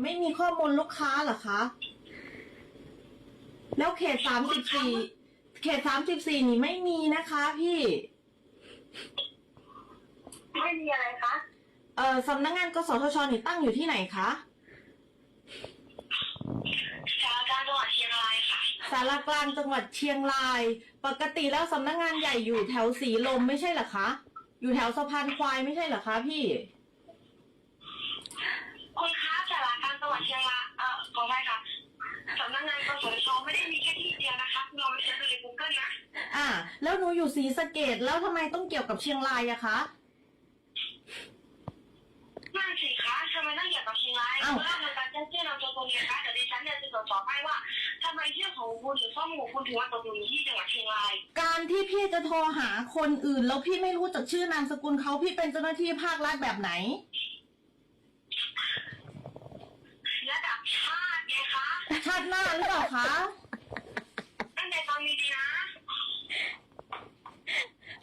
ไม่มีข้อมูลลูกค้าเหรอคะ แล้วเขตสามสิบสี่เขตสามสิบสี่นี่ไม่มีนะคะพี่ ไม่มีอะไรคะเอ่อสำนักงานกสทชนี่ตั้งอยู่ที่ไหนคะสารกลารจังหวัดเชียงรายค่ะ สารกลางจังหวัดเชียงราย ปกติแล้วสำนักงานใหญ่อยู่แถวสีลมไม่ใช่เหรอคะ อยู่แถวสะพานควายไม่ใช่เหรอคะพี่ คุณคะสารกลารจังหวัดเชียงรายเอ่อขออภัยค่ะสำนักงานกสทชไม่ได้มีแค่ที่เดียวนะคะลองไปเสิร์ชดูใน Google นะ อ่า แล้วหนูอยู่ศรีสะเกดแล้วทำไมต้องเกี่ยวกับเชียงรายอะคะนั่นสิคะทำไมต้องเกี่ยวกับเชียงรายอ้าวเรื่องของการแจ้งชื่อนามสกุลเนี่ยคะเดี๋ยวดิฉันเนี่ยจะตรวจสอบให้ว่าทำไมชื่อของคุณหรือข้อมูลของคุณถึงมาตกอยู่ที่จังหวัดเชียงราย การที่พี่จะโทรหาคนอื่น แล้วพี่ไม่รู้จักชื่อนามสกุลเขาพี่เป็นเจ้าหน้าที่ภาครัฐแบบไหนระดับชาติไงคะชาติหน้าหรือเปล่าคะ ตั้งใจฟังดีๆนะ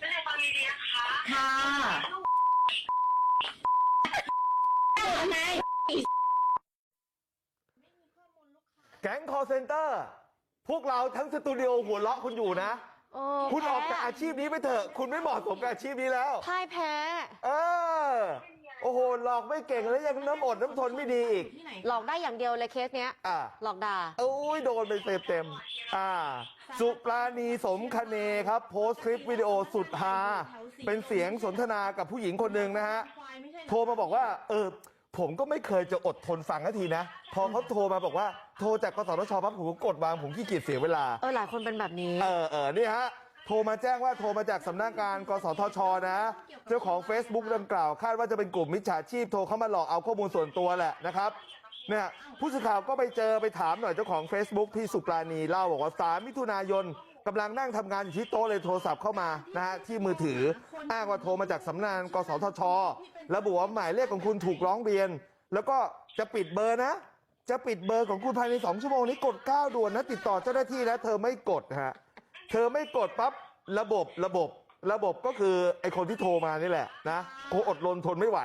ตั้งใจฟังดีๆนะคะ ค่ะ แก๊งคอเซนเตอร์ พวกเราทั้งสตูดิโอหัวเราะคุณอยู่นะ โอ้คุณออกแพ้จากอาชีพนี้ไปเถอะ คุณไม่เหมาะสมกับอาชีพนี้แล้ว พ่ายแพ้ เออ โอ้โหหลอกไม่เก่งแล้วยังน้ำอดน้ำทนไม่ดีอีกที่ไหนหลอกได้อย่างเดียวเลยเคสเนี้ย อ่า หลอกด่า โอ้ยโดนไปเต็มเต็มๆอ่า สุปราณีสมคเนครับ โพสต์คลิปวิดีโอสุดฮาเป็นเสียงสนทนากับผู้หญิงคนหนึ่งนะฮะควายไม่ใช่เหรอโทรมาบอกว่า เออ ผมก็ไม่เคยจะอดทนฟังนาทีนะ พอเขาโทรมาบอกว่า โทรจากกสทชปั๊บผมก็กดวางผมขี้เกียจเสียเวลา เออหลายคนเป็นแบบนี้ เออเออนี่ฮะ โทรมาแจ้งว่าโทรมาจากสำนักงานกสทชนะ เจ้าของ Facebook ดังกล่าวคาดว่าจะเป็นกลุ่มมิจฉาชีพโทรเข้ามาหลอกเอาข้อมูลส่วนตัวแหละนะครับเนี่ยผู้สื่อข่าวก็ไปเจอไปถามหน่อยเจ้าของ Facebook พี่สุปราณีเล่าบอกว่า 3 มิถุนายนกำลังนั่งทำงานอยู่ที่โต๊ะเลยโทรศัพท์เข้ามานะฮะที่มือถือ อ้างว่าโทรมาจากสำนักงานกสทช ระบุว่าหมายเลขของคุณถูกร้องเรียน แล้วก็จะปิดเบอร์นะ จะปิดเบอร์ของคุณภายใน 2 ชั่วโมงนี้กด 9 ด่วนนะติดต่อเจ้าหน้าที่นะเธอไม่กดฮะ เธอไม่กดปั๊บระบบระบบระบบก็คือไอคนที่โทรมานี่แหละนะคงอดรนทนไม่ไหว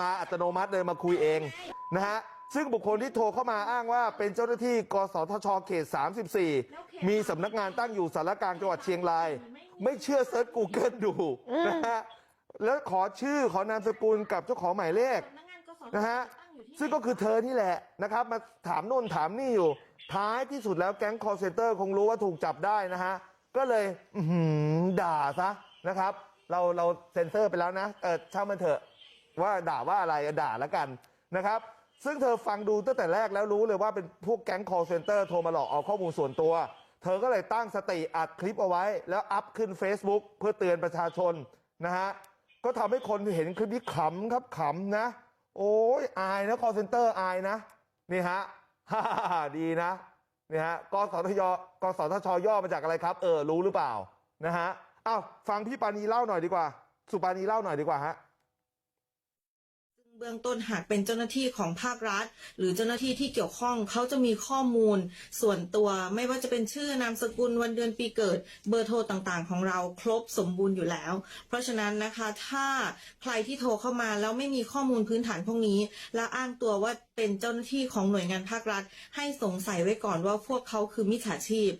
มาอัตโนมัติเลยมาคุยเองนะฮะซึ่งบุคคลที่โทรเข้ามาอ้างว่าเป็นเจ้าหน้าที่กสทชเขต 34 มีสำนักงานตั้งอยู่สารกลางจังหวัดเชียงราย ไม่เชื่อเซิร์ช Google ดูนะฮะแล้วขอชื่อขอนามสกุลกับเจ้าของหมายเลขนะฮะ ซึ่งก็คือเธอนี่แหละนะครับมาถามโน่นถามนี่อยู่ท้ายที่สุดแล้วแก๊งคอร์เซนเตอร์คงรู้ว่าถูกจับได้นะฮะก็เลยอื้อหือด่าซะนะครับ เราเราเซ็นเซอร์ไปแล้วนะเออช่างมันเถอะว่าด่าว่าอะไรด่าแล้วกันนะครับซึ่งเธอฟังดูตั้งแต่แรกแล้วรู้เลยว่าเป็นพวกแก๊ง call center โทรมาหลอกเอาข้อมูลส่วนตัว เธอก็เลยตั้งสติอัดคลิปเอาไว้ แล้วอัพขึ้น Facebook เพื่อเตือนประชาชนนะฮะก็ทำให้คนเห็นคลิปนี้ขำครับขำนะ โอ้ยอายนะ call center อายนะนี่ฮะดีนะนี่ฮะกสทชกสทชย่อมาจากอะไรครับ เออรู้หรือเปล่านะฮะอ้าวฟังพี่ปานีเล่าหน่อยดีกว่า สุปานีเล่าหน่อยดีกว่าฮะ เบื้องต้นหากเป็นเจ้าหน้าที่ของภาครัฐ หรือเจ้าหน้าที่ที่เกี่ยวข้องเขาจะมีข้อมูล ส่วนตัวไม่ว่าจะเป็นชื่อนามสกุลวันเดือนปีเกิด เบอร์โทรต่างๆ ของเราครบสมบูรณ์อยู่แล้ว เพราะฉะนั้นนะคะถ้าใครที่โทรเข้ามาแล้วไม่มีข้อมูลพื้นฐานพวกนี้ และอ้างตัวว่าเป็นเจ้าหน้าที่ของหน่วยงานภาครัฐ ให้สงสัยไว้ก่อนว่าพวกเขาคือมิจฉาชีพ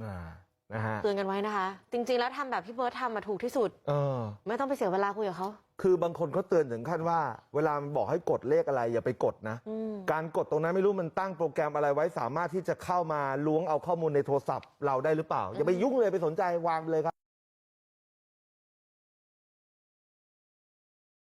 อ่า นะฮะเตือนกันไว้นะคะ จริง ๆ แล้วทำแบบพี่เบิร์ตทำมาถูกที่สุด เออ ไม่ต้องไปเสียเวลาคุยกับเขาคือบางคนเขาเตือนถึงขั้นว่า เวลามันบอกให้กดเลขอะไรอย่าไปกดนะอืมการกดตรงนั้นไม่รู้มันตั้งโปรแกรมอะไรไว้ สามารถที่จะเข้ามาล้วงเอาข้อมูลในโทรศัพท์เราได้หรือเปล่า อย่าไปยุ่งเลยไปสนใจวางไปเลยครับ